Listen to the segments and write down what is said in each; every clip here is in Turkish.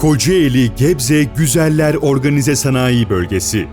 Kocaeli Gebze Güzeller Organize Sanayi Bölgesi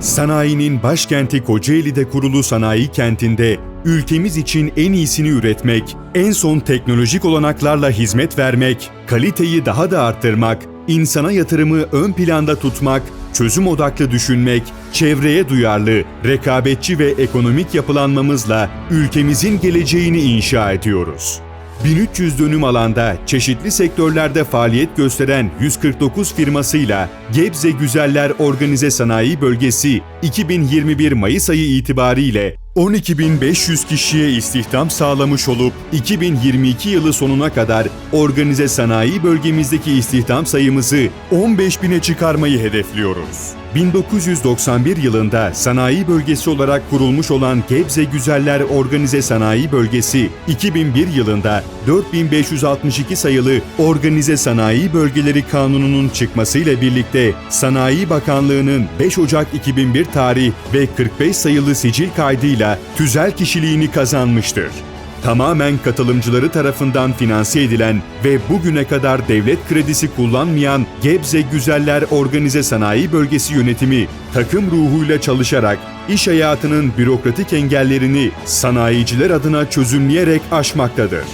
Sanayinin başkenti Kocaeli'de kurulu sanayi kentinde ülkemiz için en iyisini üretmek, en son teknolojik olanaklarla hizmet vermek, kaliteyi daha da arttırmak, insana yatırımı ön planda tutmak, çözüm odaklı düşünmek, çevreye duyarlı, rekabetçi ve ekonomik yapılanmamızla ülkemizin geleceğini inşa ediyoruz. 1300 dönüm alanda çeşitli sektörlerde faaliyet gösteren 149 firmasıyla Gebze Güzeller Organize Sanayi Bölgesi 2021 Mayıs ayı itibariyle 12.500 kişiye istihdam sağlamış olup 2022 yılı sonuna kadar organize sanayi bölgemizdeki istihdam sayımızı 15.000'e çıkarmayı hedefliyoruz. 1991 yılında sanayi bölgesi olarak kurulmuş olan Gebze Güzeller Organize Sanayi Bölgesi, 2001 yılında 4562 sayılı Organize Sanayi Bölgeleri Kanunu'nun çıkmasıyla birlikte Sanayi Bakanlığı'nın 5 Ocak 2001 tarih ve 45 sayılı sicil kaydıyla tüzel kişiliğini kazanmıştır tamamen katılımcıları tarafından finanse edilen ve bugüne kadar devlet kredisi kullanmayan Gebze Güzeller Organize Sanayi Bölgesi yönetimi takım ruhuyla çalışarak iş hayatının bürokratik engellerini sanayiciler adına çözümleyerek aşmaktadır.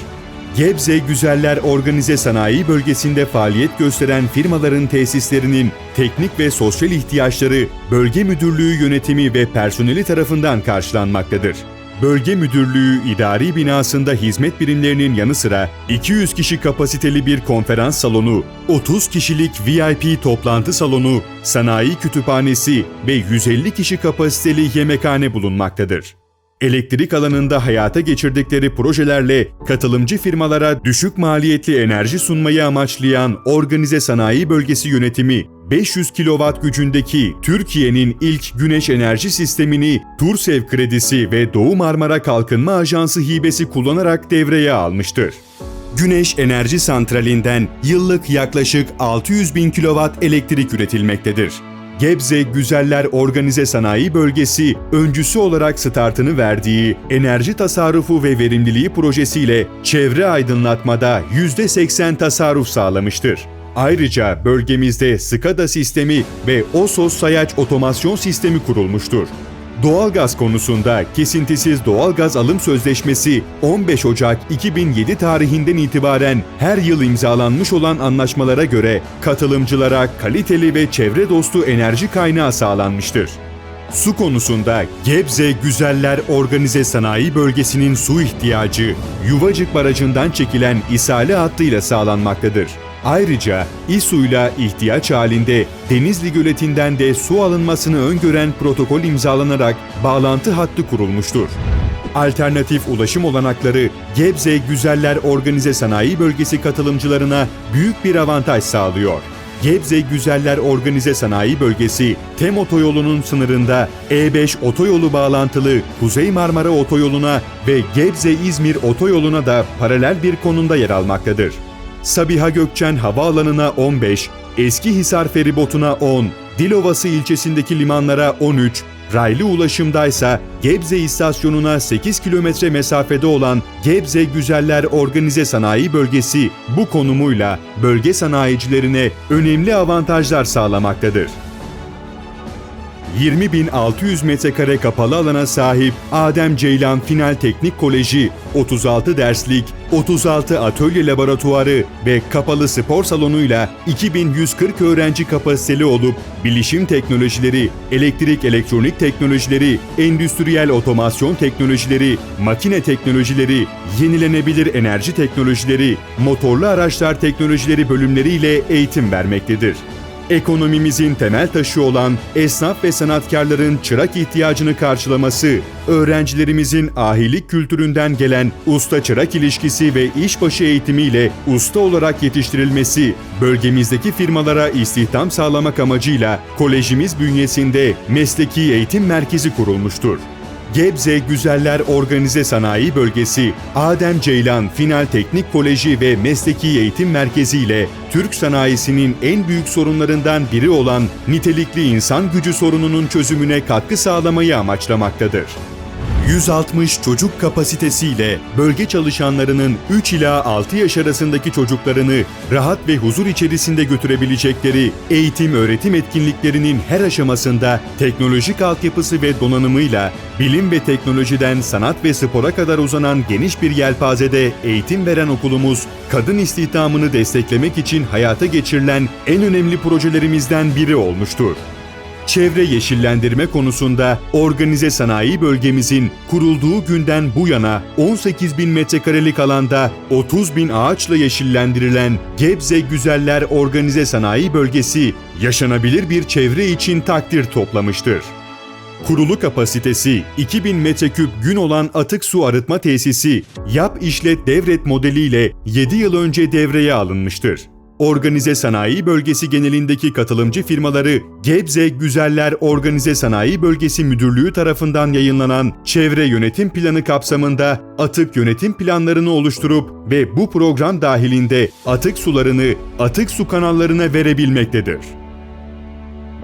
Gebze Güzeller Organize Sanayi Bölgesi'nde faaliyet gösteren firmaların tesislerinin teknik ve sosyal ihtiyaçları bölge müdürlüğü yönetimi ve personeli tarafından karşılanmaktadır. Bölge Müdürlüğü idari binasında hizmet birimlerinin yanı sıra 200 kişi kapasiteli bir konferans salonu, 30 kişilik VIP toplantı salonu, sanayi kütüphanesi ve 150 kişi kapasiteli yemekhane bulunmaktadır. Elektrik alanında hayata geçirdikleri projelerle katılımcı firmalara düşük maliyetli enerji sunmayı amaçlayan Organize Sanayi Bölgesi Yönetimi 500 kW gücündeki Türkiye'nin ilk güneş enerji sistemini Tursev Kredisi ve Doğu Marmara Kalkınma Ajansı hibesi kullanarak devreye almıştır. Güneş enerji santralinden yıllık yaklaşık 600 bin kW elektrik üretilmektedir. Gebze Güzeller Organize Sanayi Bölgesi öncüsü olarak startını verdiği enerji tasarrufu ve verimliliği projesiyle çevre aydınlatmada %80 tasarruf sağlamıştır. Ayrıca bölgemizde SCADA sistemi ve OSOS sayaç otomasyon sistemi kurulmuştur. Doğalgaz konusunda kesintisiz doğalgaz alım sözleşmesi 15 Ocak 2007 tarihinden itibaren her yıl imzalanmış olan anlaşmalara göre katılımcılara kaliteli ve çevre dostu enerji kaynağı sağlanmıştır. Su konusunda Gebze Güzeller Organize Sanayi Bölgesi'nin su ihtiyacı Yuvacık Barajı'ndan çekilen isale hattıyla sağlanmaktadır. Ayrıca İSU'yla ihtiyaç halinde Denizli Göleti'nden de su alınmasını öngören protokol imzalanarak bağlantı hattı kurulmuştur. Alternatif ulaşım olanakları Gebze Güzeller Organize Sanayi Bölgesi katılımcılarına büyük bir avantaj sağlıyor. Gebze Güzeller Organize Sanayi Bölgesi, TEM otoyolunun sınırında E5 otoyolu bağlantılı Kuzey Marmara Otoyolu'na ve Gebze-İzmir otoyoluna da paralel bir konumda yer almaktadır. Sabiha Gökçen Havaalanı'na 15, Eski Hisar Feribotuna 10, Dilovası ilçesindeki limanlara 13, raylı ulaşımdaysa Gebze istasyonuna 8 kilometre mesafede olan Gebze Güzeller Organize Sanayi Bölgesi bu konumuyla bölge sanayicilerine önemli avantajlar sağlamaktadır. 20.600 metrekare kapalı alana sahip Adem Ceylan Final Teknik Koleji, 36 derslik, 36 atölye laboratuvarı ve kapalı spor salonuyla 2140 öğrenci kapasiteli olup bilişim teknolojileri, elektrik elektronik teknolojileri, endüstriyel otomasyon teknolojileri, makine teknolojileri, yenilenebilir enerji teknolojileri, motorlu araçlar teknolojileri bölümleriyle eğitim vermektedir. Ekonomimizin temel taşı olan esnaf ve sanatkarların çırak ihtiyacını karşılaması, öğrencilerimizin ahilik kültüründen gelen usta-çırak ilişkisi ve işbaşı eğitimiyle usta olarak yetiştirilmesi, bölgemizdeki firmalara istihdam sağlamak amacıyla kolejimiz bünyesinde mesleki eğitim merkezi kurulmuştur. Gebze Güzeller Organize Sanayi Bölgesi, Adem Ceylan Final Teknik Koleji ve Mesleki Eğitim Merkezi ile Türk sanayisinin en büyük sorunlarından biri olan nitelikli insan gücü sorununun çözümüne katkı sağlamayı amaçlamaktadır. 160 çocuk kapasitesiyle bölge çalışanlarının 3 ila 6 yaş arasındaki çocuklarını rahat ve huzur içerisinde götürebilecekleri eğitim öğretim etkinliklerinin her aşamasında teknolojik altyapısı ve donanımıyla bilim ve teknolojiden sanat ve spora kadar uzanan geniş bir yelpazede eğitim veren okulumuz, kadın istihdamını desteklemek için hayata geçirilen en önemli projelerimizden biri olmuştur. Çevre yeşillendirme konusunda organize sanayi bölgemizin kurulduğu günden bu yana 18 bin metrekarelik alanda 30 bin ağaçla yeşillendirilen Gebze Güzeller Organize Sanayi Bölgesi yaşanabilir bir çevre için takdir toplamıştır. Kurulu kapasitesi 2000 metreküp gün olan atık su arıtma tesisi yap işlet devret modeliyle 7 yıl önce devreye alınmıştır. Organize Sanayi Bölgesi genelindeki katılımcı firmaları Gebze Güzeller Organize Sanayi Bölgesi Müdürlüğü tarafından yayınlanan çevre yönetim planı kapsamında atık yönetim planlarını oluşturup ve bu program dahilinde atık sularını atık su kanallarına verebilmektedir.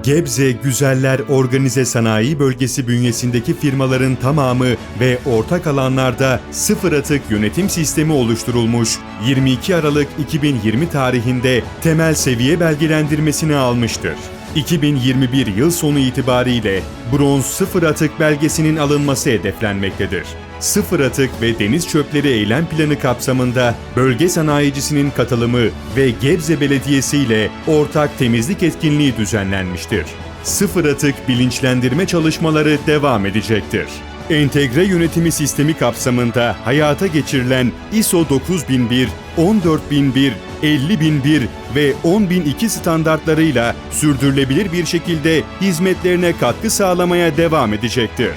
Gebze Güzeller Organize Sanayi Bölgesi bünyesindeki firmaların tamamı ve ortak alanlarda sıfır atık yönetim sistemi oluşturulmuş, 22 Aralık 2020 tarihinde temel seviye belgelendirmesini almıştır. 2021 yıl sonu itibariyle bronz sıfır atık belgesinin alınması hedeflenmektedir. Sıfır atık ve deniz çöpleri eylem planı kapsamında bölge sanayicisinin katılımı ve Gebze Belediyesi ile ortak temizlik etkinliği düzenlenmiştir. Sıfır atık bilinçlendirme çalışmaları devam edecektir. Entegre yönetimi sistemi kapsamında hayata geçirilen ISO 9001, 14001, 50001 ve 10002 standartlarıyla sürdürülebilir bir şekilde hizmetlerine katkı sağlamaya devam edecektir.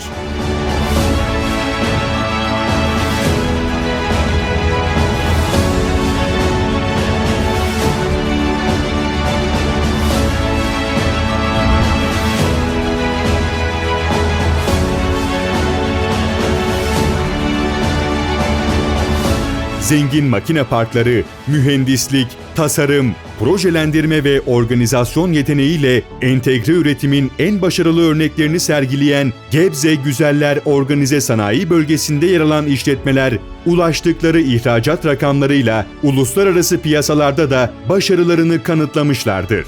Zengin makine parkları, mühendislik, tasarım, projelendirme ve organizasyon yeteneğiyle entegre üretimin en başarılı örneklerini sergileyen Gebze Güzeller Organize Sanayi Bölgesi'nde yer alan işletmeler, ulaştıkları ihracat rakamlarıyla uluslararası piyasalarda da başarılarını kanıtlamışlardır.